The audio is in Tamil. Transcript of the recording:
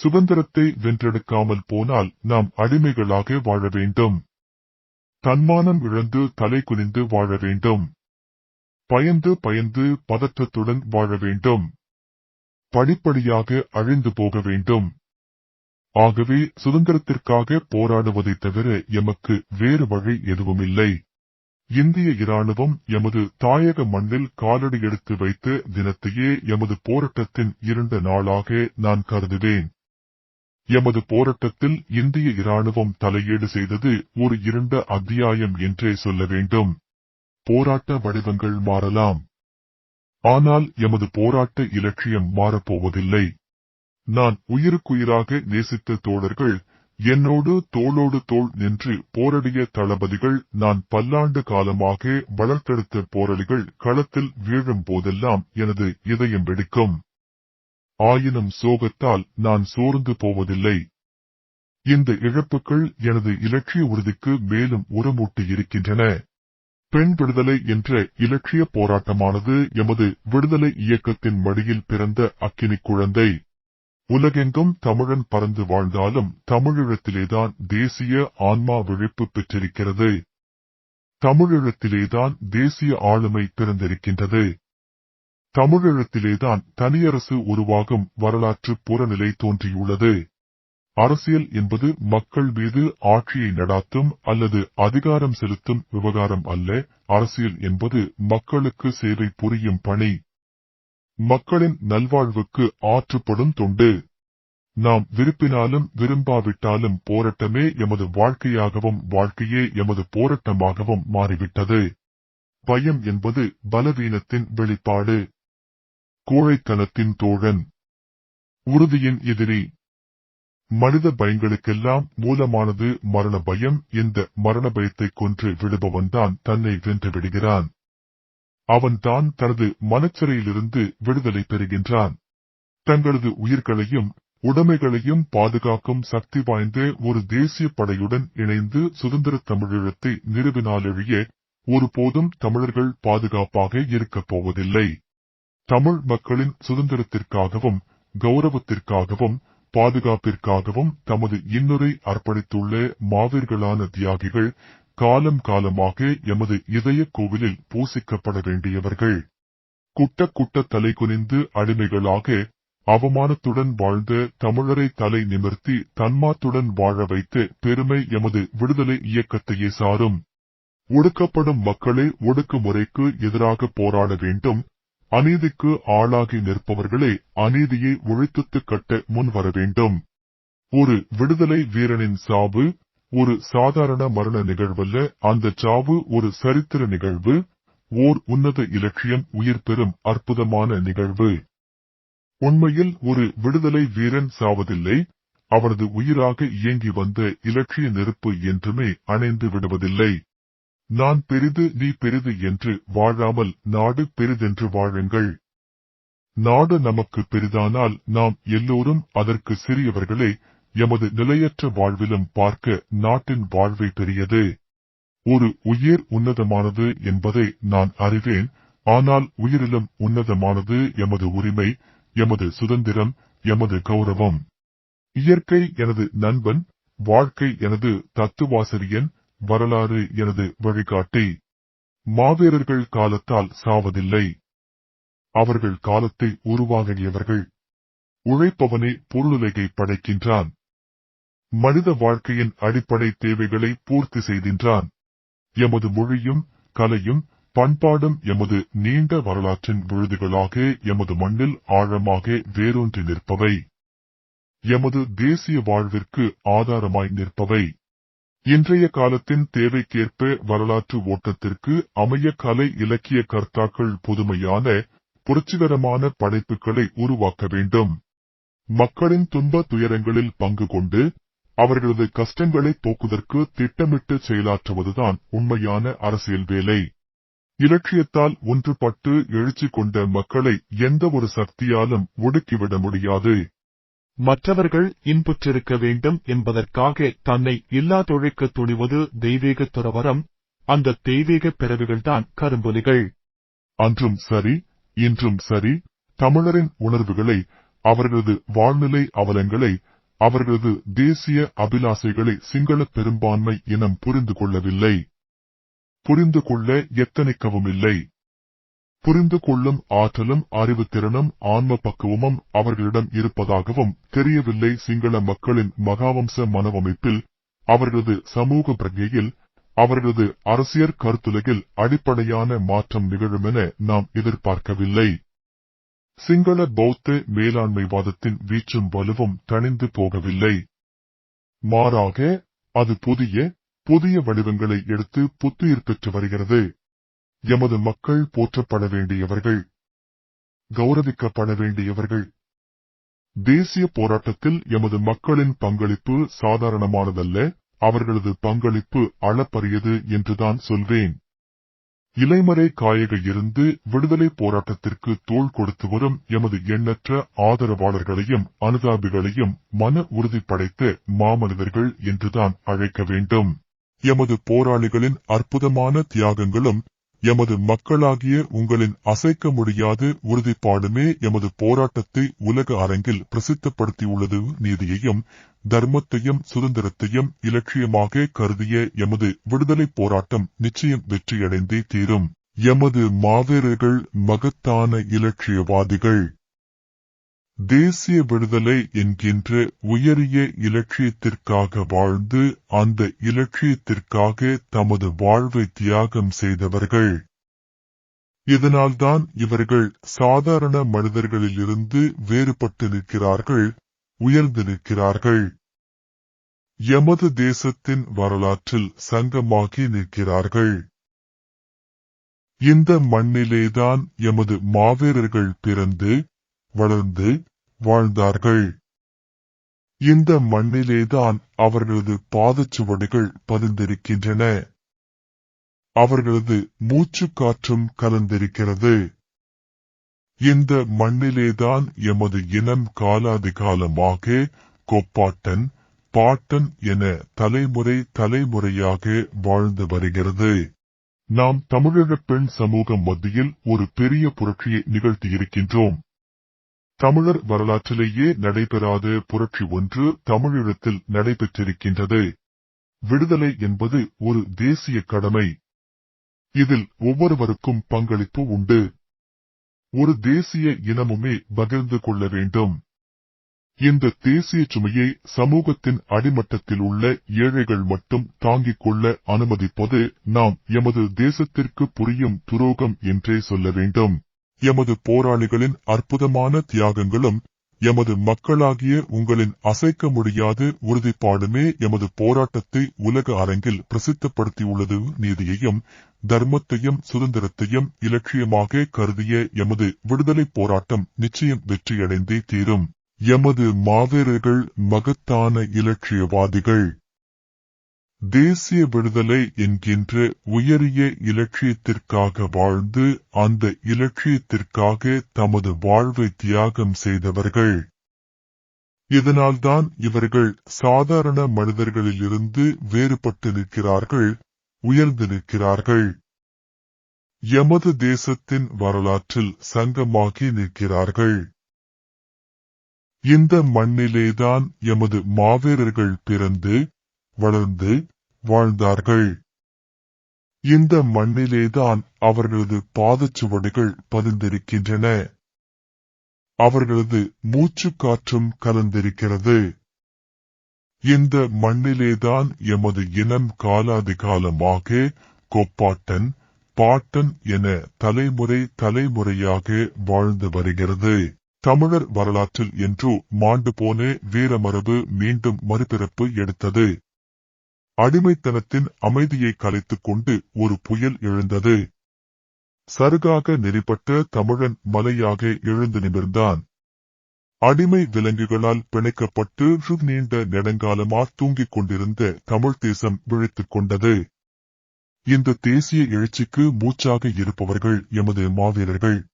சுதந்திரத்தை வென்றெடுக்காமல் போனால் நாம் அடிமைகளாக வாழ வேண்டும். தன்மானம் இழந்து தலை குனிந்து வாழ வேண்டும். பயந்து பயந்து பதற்றத்துடன் வாழ வேண்டும். படிப்படியாக அழிந்து போக வேண்டும். ஆகவே சுதந்திரத்திற்காக போராடுவதை தவிர எமக்கு வேறு வழி எதுவுமில்லை. இந்திய இராணுவம் எமது தாயக மண்ணில் காலடி எடுத்து வைத்த தினத்தையே எமது போராட்டத்தின் இரண்டு நாளாக நான் கருதுவேன். எமது போராட்டத்தில் இந்திய இராணுவம் தலையீடு செய்தது ஒரு இருண்ட அத்தியாயம் என்றே சொல்ல வேண்டும். போராட்ட வடிவங்கள் மாறலாம். ஆனால் எமது போராட்ட இலட்சியம் மாறப்போவதில்லை. நான் உயிருக்குயிராக நேசித்த தோழர்கள் என்னோடு தோளோடு தோள் நின்று போரடிய தளபதிகள் நான் பல்லாண்டு காலமாக வளர்த்தெடுத்த போராளிகள் களத்தில் வீழும் போதெல்லாம் எனது இதயம் வெடிக்கும். ஆயினும் சோகத்தால் நான் சோர்ந்து போவதில்லை. இந்த இழப்புகள் எனது இலட்சிய உறுதிக்கு மேலும் உரமூட்டி இருக்கின்றன. பெண் விடுதலை என்ற இலட்சிய போராட்டமானது எமது விடுதலை இயக்கத்தின் மடியில் பிறந்த அக்கினி குழந்தை. உலகெங்கும் தமிழன் பறந்து வாழ்ந்தாலும் தமிழீழத்திலேதான் தேசிய ஆன்மா விழிப்பு பெற்றிருக்கிறது. தமிழீழத்திலேதான் தேசிய ஆளுமை பிறந்திருக்கின்றது. தமிழகத்திலேதான் தனியரசு உருவாகும் வரலாற்று புறநிலை தோன்றியுள்ளது. அரசியல் என்பது மக்கள் மீது ஆட்சியை நடாத்தும் அல்லது அதிகாரம் செலுத்தும் விவகாரம் அல்ல. அரசியல் என்பது மக்களுக்கு சேவை புரியும் பணி. மக்களின் நல்வாழ்வுக்கு ஆற்றுப்படும் தொண்டு. நாம் விருப்பினாலும் விரும்பாவிட்டாலும் போராட்டமே எமது வாழ்க்கையாகவும் வாழ்க்கையே எமது போராட்டமாகவும் மாறிவிட்டது. பயம் என்பது பலவீனத்தின் வெளிப்பாடு. கோழைத்தனத்தின் தோழன். உறுதியின் எதிரி. மனித பயங்களுக்கெல்லாம் மூலமானது மரண பயம் இந்த மரண பயத்தை கொன்று விடுபவன்தான் தன்னை வென்று விடுகிறான். அவன்தான் தனது மனச்சிறையிலிருந்து விடுதலை பெறுகின்றான். தங்களது உயிர்களையும் உடைமைகளையும் பாதுகாக்கும் சக்தி வாய்ந்த ஒரு தேசிய படையுடன் இணைந்து சுதந்திர தமிழீழத்தை நிறுவினாலெழிய ஒருபோதும் தமிழர்கள் பாதுகாப்பாக இருக்கப் போவதில்லை. தமிழ் மக்களின் சுதந்திரத்திற்காகவும் கௌரவத்திற்காகவும் பாதுகாப்பிற்காகவும் தமது இன்னுரை அர்ப்பணித்துள்ள மாவீர்களான தியாகிகள் காலம் காலமாக எமது இதய கோவிலில் பூசிக்கப்பட வேண்டியவர்கள். குட்ட குட்ட தலை குனிந்து அடிமைகளாக அவமானத்துடன் வாழ்ந்த தமிழரை தலை நிமிர்த்தி தன்மாத்துடன் வாழ வைத்த பெருமை எமது விடுதலை இயக்கத்தையே சாரும். ஒடுக்கப்படும் மக்களே ஒடுக்குமுறைக்கு எதிராக போராட வேண்டும். அநீதிக்கு ஆளாகி நிற்பவர்களே அநீதியை ஒழித்துத்து கட்ட முன்வர வேண்டும். ஒரு விடுதலை வீரனின் சாவு ஒரு சாதாரண மரண நிகழ்வல்ல அந்த சாவு ஒரு சரித்திர நிகழ்வு ஓர் உன்னத இலட்சியம் உயிர் பெறும் அற்புதமான நிகழ்வு. உண்மையில் ஒரு விடுதலை வீரன் சாவதில்லை அவரது உயிராக இயங்கி வந்த இலட்சிய நெருப்பு என்றுமே அணைந்து விடுவதில்லை. நான் பெரிது நீ பெரிது என்று வாழாமல் நாடு பெரிதென்று வாழுங்கள். நாடு நமக்கு பெரிதானால் நாம் எல்லோரும் அதற்கு சிறியவர்களே எமது நிலையற்ற வாழ்விலும் பார்க்க நாட்டின் வாழ்வை பெரியது. ஒரு உயிர் உன்னதமானது என்பதை நான் அறிவேன் ஆனால் உயிரிலும் உன்னதமானது எமது உரிமை எமது சுதந்திரம் எமது கௌரவம். இயற்கை எனது நண்பன் வாழ்க்கை எனது தத்துவாசிரியன் வரலாறு எனது வழிகாட்டி. மாவீரர்கள் காலத்தால் சாவதில்லை. அவர்கள் காலத்தை உருவாகியவர்கள் உழைப்பவனே பொருளுலகை படைக்கின்றான். மனித வாழ்க்கையின் அடிப்படை தேவைகளை பூர்த்தி செய்கின்றான். எமது மொழியும் கலையும் பண்பாடும் எமது நீண்ட வரலாற்றின் விழுதுகளாக எமது மண்ணில் ஆழமாக வேரூன்றி நிற்பவை. எமது தேசிய வாழ்விற்கு ஆதாரமாய் நிற்பவை. இன்றைய காலத்தின் தேவைக்கேற்ப வரலாற்று ஓட்டத்திற்கு அமைய கலை இலக்கிய கர்த்தாக்கள் புதுமையான புரட்சிகரமான படைப்புகளை உருவாக்க வேண்டும். மக்களின் துன்ப துயரங்களில் பங்கு கொண்டு அவர்களது கஷ்டங்களை போக்குவதற்கு திட்டமிட்டு செயலாற்றுவதுதான் உண்மையான அரசியல் வேலை. இலட்சியத்தால் ஒன்றுபட்டு எழுச்சி கொண்ட மக்களை எந்த ஒரு சக்தியாலும் ஒடுக்கிவிட முடியாது. மற்றவர்கள் இன்புற்றிருக்க வேண்டும் என்பதற்காக தன்னை இல்லாதொழிக்க துணிவது தெய்வீக துறவரம். அந்த தெய்வீக பிறவிகள்தான் கரும்புலிகள். அன்றும் சரி இன்றும் சரி தமிழரின் உணர்வுகளை அவர்களது வாழ்நிலை அவலங்களை அவர்களது தேசிய அபிலாசைகளை சிங்கள பெரும்பான்மை இனம் புரிந்து கொள்ளவில்லை. புரிந்து கொள்ள எத்தனைக்கவும் இல்லை. புரிந்து கொள்ளும் ஆற்றலும் அறிவுத்திறனும் ஆன்ம பக்குவமும் அவர்களிடம் இருப்பதாகவும் தெரியவில்லை சிங்கள மக்களின் மகாவம்ச மனவமைப்பில் அவர்களது சமூக பிரஜையில் அவர்களது அரசியற் கருத்துலகில் அடிப்படையான மாற்றம் நிகழுமென நாம் எதிர்பார்க்கவில்லை. சிங்கள பௌத்த மேலாண்மைவாதத்தின் வீச்சும் வலுவும் தணிந்து போகவில்லை. மாறாக அது புதிய புதிய வடிவங்களை எடுத்து புத்துயிர் பெற்று வருகிறது. எமது மக்கள் போற்றப்பட வேண்டியவர்கள் கௌரவிக்கப்பட வேண்டியவர்கள். தேசிய போராட்டத்தில் எமது மக்களின் பங்களிப்பு சாதாரணமானதல்ல அவர்களது பங்களிப்பு அளப்பரியது என்றுதான் சொல்வேன். இலைமறை காயக இருந்து விடுதலை போராட்டத்திற்கு தோள் கொடுத்து வரும் எமது எண்ணற்ற ஆதரவாளர்களையும் அனுதாபிகளையும் மன உறுதி படைத்த மாமனிதர்கள் என்றுதான் அழைக்க வேண்டும். எமது போராளிகளின் அற்புதமான தியாகங்களும் எமது மக்களாகிய உங்களின் அசைக்க முடியாத உறுதிப்பாடுமே எமது போராட்டத்தை உலக அரங்கில் பிரசித்தப்படுத்தியுள்ளது. நீதியையும் தர்மத்தையும் சுதந்திரத்தையும் இலட்சியமாக கருதிய எமது விடுதலை போராட்டம் நிச்சயம் வெற்றியடைந்தே தீரும். எமது மாவீரர்கள் மகத்தான இலட்சியவாதிகள். தேசிய விடுதலை என்கின்ற உயரிய இலட்சியத்திற்காக வாழ்ந்து அந்த இலட்சியத்திற்காக தமது வாழ்வை தியாகம் செய்தவர்கள். இதனால்தான் இவர்கள் சாதாரண மனிதர்களிலிருந்து வேறுபட்டு நிற்கிறார்கள் உயர்ந்து நிற்கிறார்கள். எமது தேசத்தின் வரலாற்றில் சங்கமாகி நிற்கிறார்கள். இந்த மண்ணிலேதான் எமது மாவீரர்கள் பிறந்து வளர்ந்து வாழ்ந்தார்கள். இந்த மண்ணிலேதான் அவர்களது பாதச்சுவடுகள் பதிந்திருக்கின்றன. அவர்களது மூச்சு காற்றும் கலந்திருக்கிறது. இந்த மண்ணிலேதான் எமது இனம் காலாதி காலமாக கொப்பாட்டன் பாட்டன் என தலைமுறை தலைமுறையாக வாழ்ந்து வருகிறது. நாம் தமிழக பெண் சமூகம் மத்தியில் ஒரு பெரிய புரட்சியை நிகழ்த்தியிருக்கின்றோம். தமிழர் வரலாற்றிலேயே நடைபெறாத புரட்சி ஒன்று தமிழீழத்தில் நடைபெற்றிருக்கின்றது. விடுதலை என்பது ஒரு தேசிய கடமை. இதில் ஒவ்வொருவருக்கும் பங்களிப்பு உண்டு. ஒரு தேசிய இனமுமே பகிர்ந்து கொள்ள வேண்டும். இந்த தேசிய சுமையை சமூகத்தின் அடிமட்டத்தில் உள்ள ஏழைகள் மட்டும் தாங்கிக் கொள்ள அனுமதிப்பது நாம் எமது தேசத்திற்கு புரியும் துரோகம் என்றே சொல்ல வேண்டும். எமது போராளிகளின் அற்புதமான தியாகங்களும் எமது மக்களாகிய உங்களின் அசைக்க முடியாத உறுதிப்பாடுமே எமது போராட்டத்தை உலக அரங்கில் பிரசித்தப்படுத்தியுள்ளது நீதியையும் தர்மத்தையும் சுதந்திரத்தையும் இலட்சியமாக கருதிய எமது விடுதலை போராட்டம் நிச்சயம் வெற்றியடைந்தே தீரும். எமது மாவீரர்கள் மகத்தான இலட்சியவாதிகள். தேசிய விடுதலை என்கின்ற உயரிய இலட்சியத்திற்காக வாழ்ந்து அந்த இலட்சியத்திற்காக தமது வாழ்வை தியாகம் செய்தவர்கள். இதனால்தான் இவர்கள் சாதாரண மனிதர்களிலிருந்து வேறுபட்டு நிற்கிறார்கள் உயர்ந்து நிற்கிறார்கள். எமது தேசத்தின் வரலாற்றில் சங்கமாகி நிற்கிறார்கள். இந்த மண்ணிலேதான் எமது மாவீரர்கள் பிறந்து வளர்ந்து வாழ்ந்தார்கள். இந்த மண்ணிலேதான் அவர்களது பாதச்சுவடுகள் பதிந்திருக்கின்றன. அவர்களது மூச்சு காற்றும் கலந்திருக்கிறது. இந்த மண்ணிலேதான் எமது இனம் காலாதி காலமாக கொப்பாட்டன் பாட்டன் என தலைமுறை தலைமுறையாக வாழ்ந்து வருகிறது. தமிழர் வரலாற்றில் என்றோ மாண்டு போன வீரமரபு மீண்டும் மறுபிறப்பு எடுத்தது. அடிமைத்தனத்தின் அமைதியை கலைத்துக் கொண்டு ஒரு புயல் எழுந்தது. சருகாக நெறிப்பட்ட தமிழன் மலையாக எழுந்து நிமிர்ந்தான். அடிமை விலங்குகளால் பிணைக்கப்பட்டு நீண்ட நெடுங்காலமா தூங்கிக் கொண்டிருந்த தமிழ் தேசம் விழித்துக் கொண்டது. இந்த தேசிய எழுச்சிக்கு மூச்சாக இருப்பவர்கள் எமது மாவீரர்கள்.